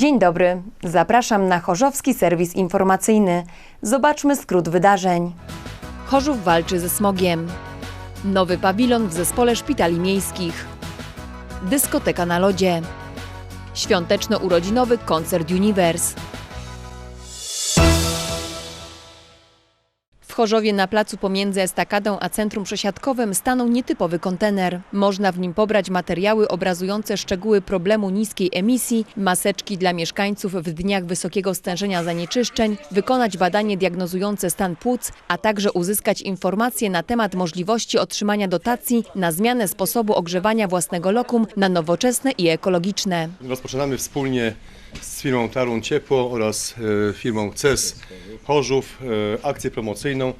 Dzień dobry, zapraszam na Chorzowski Serwis Informacyjny. Zobaczmy skrót wydarzeń. Chorzów walczy ze smogiem. Nowy pawilon w zespole szpitali miejskich. Dyskoteka na lodzie. Świąteczno-urodzinowy koncert Universe. Chorzowie na placu pomiędzy estakadą a centrum przesiadkowym stanął nietypowy kontener. Można w nim pobrać materiały obrazujące szczegóły problemu niskiej emisji, maseczki dla mieszkańców w dniach wysokiego stężenia zanieczyszczeń, wykonać badanie diagnozujące stan płuc, a także uzyskać informacje na temat możliwości otrzymania dotacji na zmianę sposobu ogrzewania własnego lokum na nowoczesne i ekologiczne. Rozpoczynamy wspólnie z firmą Tarun Ciepło oraz e, firmą CES Chorzów e, akcję promocyjną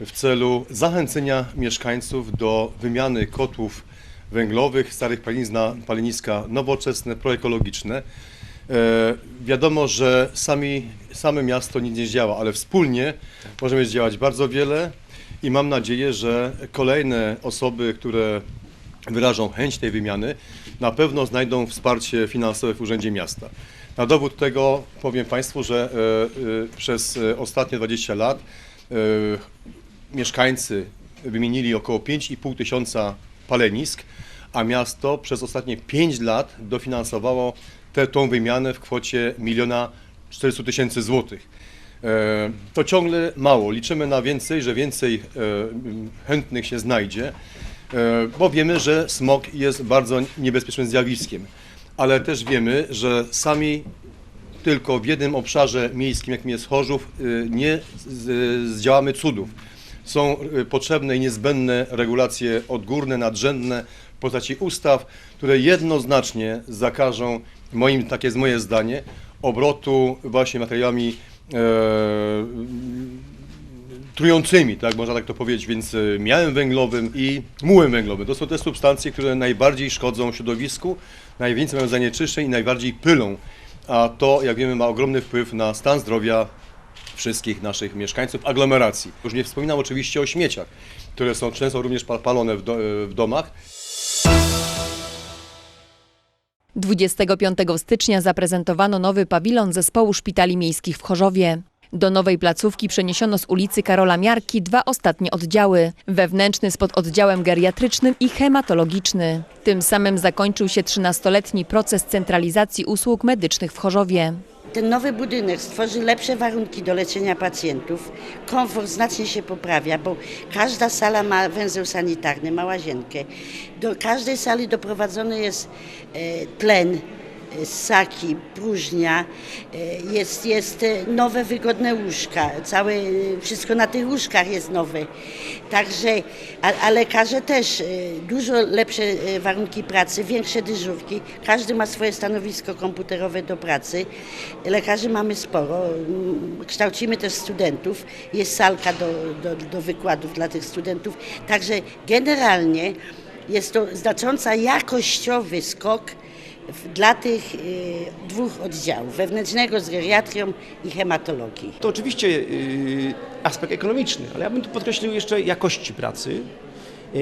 w celu zachęcenia mieszkańców do wymiany kotłów węglowych, starych palenisk na paleniska nowoczesne, proekologiczne. E, Wiadomo, że sami, same miasto nic nie działa, ale wspólnie możemy zdziałać bardzo wiele i mam nadzieję, że kolejne osoby, które wyrażą chęć tej wymiany, na pewno znajdą wsparcie finansowe w Urzędzie Miasta. Na dowód tego powiem Państwu, że e, e, przez e, ostatnie 20 lat mieszkańcy wymienili około 5,5 tysiąca palenisk, a miasto przez ostatnie 5 lat dofinansowało tę tą wymianę w kwocie 1 400 tysięcy złotych. To ciągle mało. Liczymy na więcej, że więcej chętnych się znajdzie, bo wiemy, że smog jest bardzo niebezpiecznym zjawiskiem. Ale też wiemy, że sami tylko w jednym obszarze miejskim, jakim jest Chorzów, y, nie zdziałamy cudów. Są y, potrzebne i niezbędne regulacje odgórne, nadrzędne w postaci ustaw, które jednoznacznie zakażą, moim, takie jest moje zdanie, obrotu właśnie materiałami e, trującymi, tak można tak to powiedzieć, więc e, miałem węglowym i mułem węglowym. To są te substancje, które najbardziej szkodzą środowisku, najwięcej mają zanieczyszczeń i najbardziej pylą. A to, jak wiemy, ma ogromny wpływ na stan zdrowia wszystkich naszych mieszkańców aglomeracji. Już nie wspominam oczywiście o śmieciach, które są często również pa- palone w, do, w domach. 25 stycznia zaprezentowano nowy pawilon zespołu szpitali miejskich w Chorzowie. Do nowej placówki przeniesiono z ulicy Karola Miarki dwa ostatnie oddziały. Wewnętrzny z pododdziałem geriatrycznym i hematologiczny. Tym samym zakończył się 13-letni proces centralizacji usług medycznych w Chorzowie. Ten nowy budynek stworzy lepsze warunki do leczenia pacjentów. Komfort znacznie się poprawia, bo każda sala ma węzeł sanitarny, ma łazienkę. Do każdej sali doprowadzony jest e, tlen, ssaki, próżnia, e, jest, jest e, nowe, wygodne łóżka. Całe, e, wszystko na tych łóżkach jest nowe. Także, a, a lekarze też dużo lepsze warunki pracy, większe dyżurki. Każdy ma swoje stanowisko komputerowe do pracy. Lekarzy mamy sporo. Mm, Kształcimy też studentów. Jest salka do, do, do wykładów dla tych studentów. Także generalnie jest to znacząca jakościowy skok dla tych y, dwóch oddziałów, wewnętrznego z geriatrią i hematologii. To oczywiście y, aspekt ekonomiczny, ale ja bym tu podkreślił jeszcze jakości pracy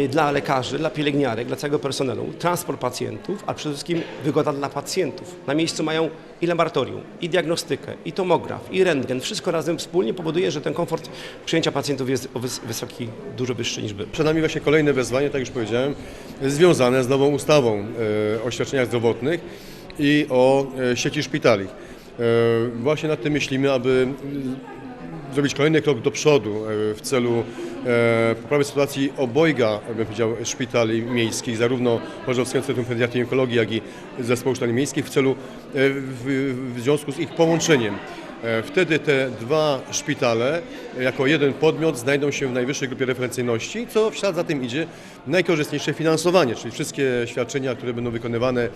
dla lekarzy, dla pielęgniarek, dla całego personelu, transport pacjentów, a przede wszystkim wygoda dla pacjentów. Na miejscu mają i laboratorium, i diagnostykę, i tomograf, i rentgen. Wszystko razem wspólnie powoduje, że ten komfort przyjęcia pacjentów jest wysoki, dużo wyższy niż był. Przed nami właśnie kolejne wezwanie, tak już powiedziałem, związane z nową ustawą e, o świadczeniach zdrowotnych i o e, sieci szpitali. Właśnie nad tym myślimy, aby zrobić kolejny krok do przodu e, w celu e, poprawy sytuacji obojga, bym powiedział, szpitali miejskich, zarówno Chorzowskiego Centrum Pediatrii i Onkologii, jak i Zespołu Szpitali Miejskich w celu, e, w, w związku z ich połączeniem. E, Wtedy te dwa szpitale e, jako jeden podmiot znajdą się w najwyższej grupie referencyjności, co w ślad za tym idzie najkorzystniejsze finansowanie, czyli wszystkie świadczenia, które będą wykonywane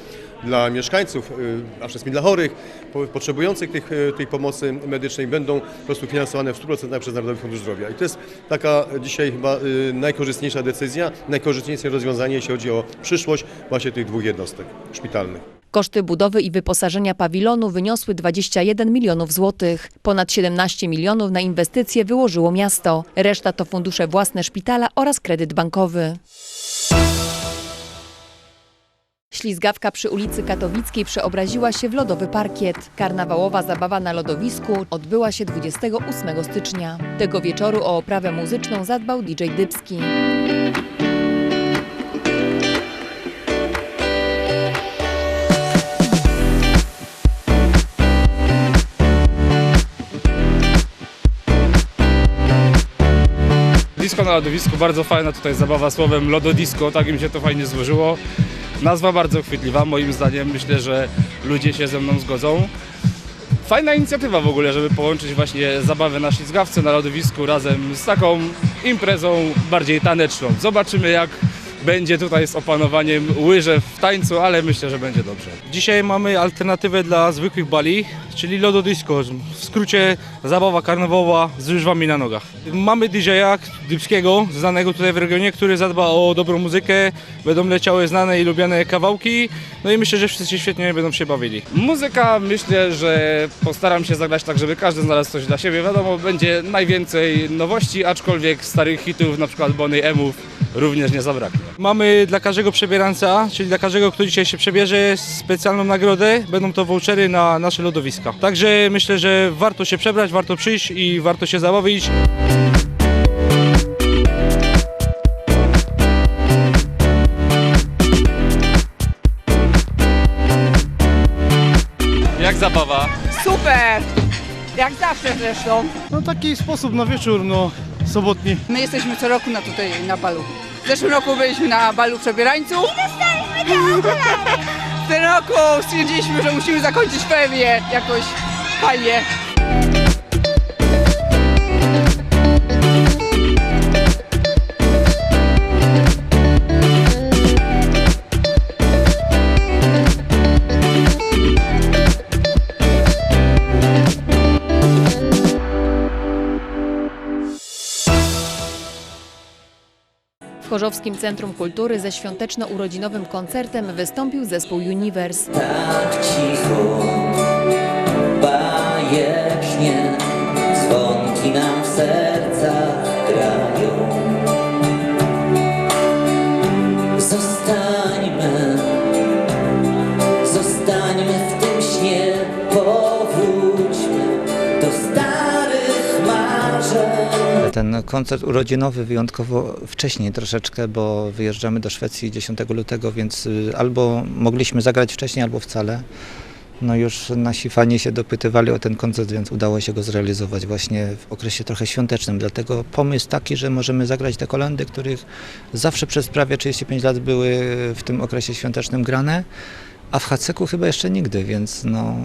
dla mieszkańców, e, a wszystkim dla chorych, po- potrzebujących tych, tej pomocy medycznej, będą po prostu finansowane w 100% przez Narodowy Fundusz Zdrowia. I to jest taka dzisiaj chyba najkorzystniejsza decyzja, najkorzystniejsze rozwiązanie, jeśli chodzi o przyszłość właśnie tych dwóch jednostek szpitalnych. Koszty budowy i wyposażenia pawilonu wyniosły 21 milionów złotych. Ponad 17 milionów na inwestycje wyłożyło miasto. Reszta to fundusze własne szpitala oraz kredyt bankowy. Ślizgawka przy ulicy Katowickiej przeobraziła się w lodowy parkiet. Karnawałowa zabawa na lodowisku odbyła się 28 stycznia. Tego wieczoru o oprawę muzyczną zadbał DJ Dybski. Na lodowisku, bardzo fajna tutaj zabawa słowem lododisco, tak im się to fajnie złożyło. Nazwa bardzo chwytliwa, moim zdaniem myślę, że ludzie się ze mną zgodzą. Fajna inicjatywa w ogóle, żeby połączyć właśnie zabawę na ślizgawce, na lodowisku razem z taką imprezą bardziej taneczną. Zobaczymy jak będzie tutaj z opanowaniem łyżew w tańcu, ale myślę, że będzie dobrze. Dzisiaj mamy alternatywę dla zwykłych bali, czyli lododisco. W skrócie zabawa karnawałowa z łyżwami na nogach. Mamy DJ-a Dybskiego, znanego tutaj w regionie, który zadba o dobrą muzykę. Będą leciały znane i lubiane kawałki. No i myślę, że wszyscy świetnie będą się bawili. Muzyka myślę, że postaram się zagrać tak, żeby każdy znalazł coś dla siebie. Wiadomo, będzie najwięcej nowości, aczkolwiek starych hitów, na przykład Bonnie Emów, również nie zabraknie. Mamy dla każdego przebierańca, czyli dla każdego, kto dzisiaj się przebierze, specjalną nagrodę. Będą to vouchery na nasze lodowiska. Także myślę, że warto się przebrać, warto przyjść i warto się zabawić. Jak zabawa? Super! Jak zawsze zresztą. No taki sposób na wieczór, no sobotni. My jesteśmy co roku na tutaj na balu. W zeszłym roku byliśmy na balu przebierańców. W tym roku stwierdziliśmy, że musimy zakończyć ferię jakoś fajnie. Chorzowskim Centrum Kultury ze świąteczno-urodzinowym koncertem wystąpił zespół Universe. tak cicho, bajecznie, dzwonki nam w Ten koncert urodzinowy wyjątkowo wcześniej troszeczkę, bo wyjeżdżamy do Szwecji 10 lutego, więc y, albo mogliśmy zagrać wcześniej, albo wcale. No już nasi fani się dopytywali o ten koncert, więc udało się go zrealizować właśnie w okresie trochę świątecznym. Dlatego pomysł taki, że możemy zagrać te kolendy, których zawsze przez prawie 35 lat były w tym okresie świątecznym grane. A w Haceku chyba jeszcze nigdy, więc no,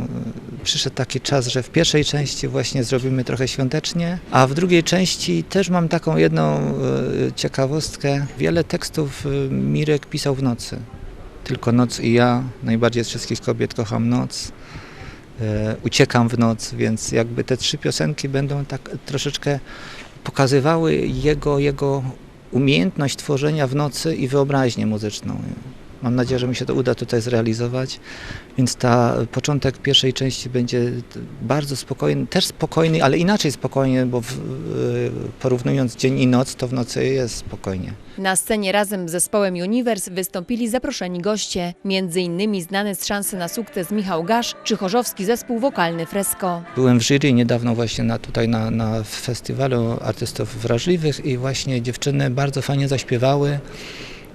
przyszedł taki czas, że w pierwszej części właśnie zrobimy trochę świątecznie, a w drugiej części też mam taką jedną e, ciekawostkę. Wiele tekstów e, Mirek pisał w nocy. Tylko noc i ja, najbardziej z wszystkich kobiet kocham noc. E, Uciekam w noc, więc jakby te trzy piosenki będą tak troszeczkę pokazywały jego, jego umiejętność tworzenia w nocy i wyobraźnię muzyczną. Mam nadzieję, że mi się to uda tutaj zrealizować, więc ta początek pierwszej części będzie bardzo spokojny, też spokojny, ale inaczej spokojny, bo w, y, porównując dzień i noc, to w nocy jest spokojnie. Na scenie razem z zespołem Universe wystąpili zaproszeni goście, m.in. znany z szansy na sukces Michał Gasz czy chorzowski zespół wokalny Fresco. Byłem w jury niedawno właśnie na, tutaj na, na festiwalu artystów wrażliwych i właśnie dziewczyny bardzo fajnie zaśpiewały.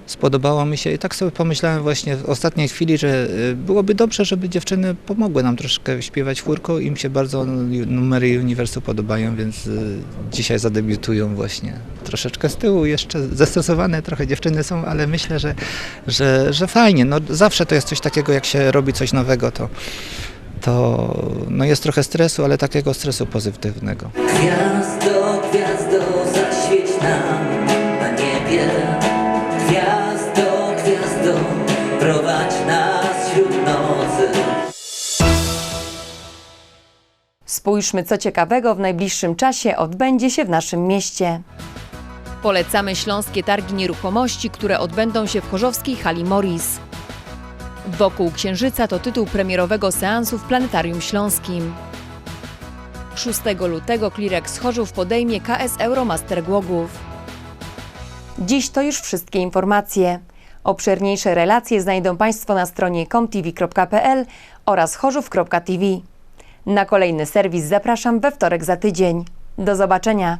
Spodobało mi się i tak sobie pomyślałem właśnie w ostatniej chwili, że y, byłoby dobrze, żeby dziewczyny pomogły nam troszkę śpiewać chórką. Im się bardzo nu- numery uniwersu podobają, więc y, dzisiaj zadebiutują właśnie. Troszeczkę z tyłu, jeszcze zestresowane trochę dziewczyny są, ale myślę, że, że, że fajnie. No, zawsze to jest coś takiego, jak się robi coś nowego, to, to no jest trochę stresu, ale takiego stresu pozytywnego. Gwiazdo, gwiazdo, zaświeć nam na niebie. Spójrzmy, co ciekawego w najbliższym czasie odbędzie się w naszym mieście. Polecamy Śląskie Targi Nieruchomości, które odbędą się w chorzowskiej hali Morris. Wokół Księżyca to tytuł premierowego seansu w Planetarium Śląskim. 6 lutego Klirex Chorzów podejmie KS Euromaster Głogów. Dziś to już wszystkie informacje. Obszerniejsze relacje znajdą Państwo na stronie comtv.pl oraz chorzów.tv. Na kolejny serwis zapraszam we wtorek za tydzień. Do zobaczenia.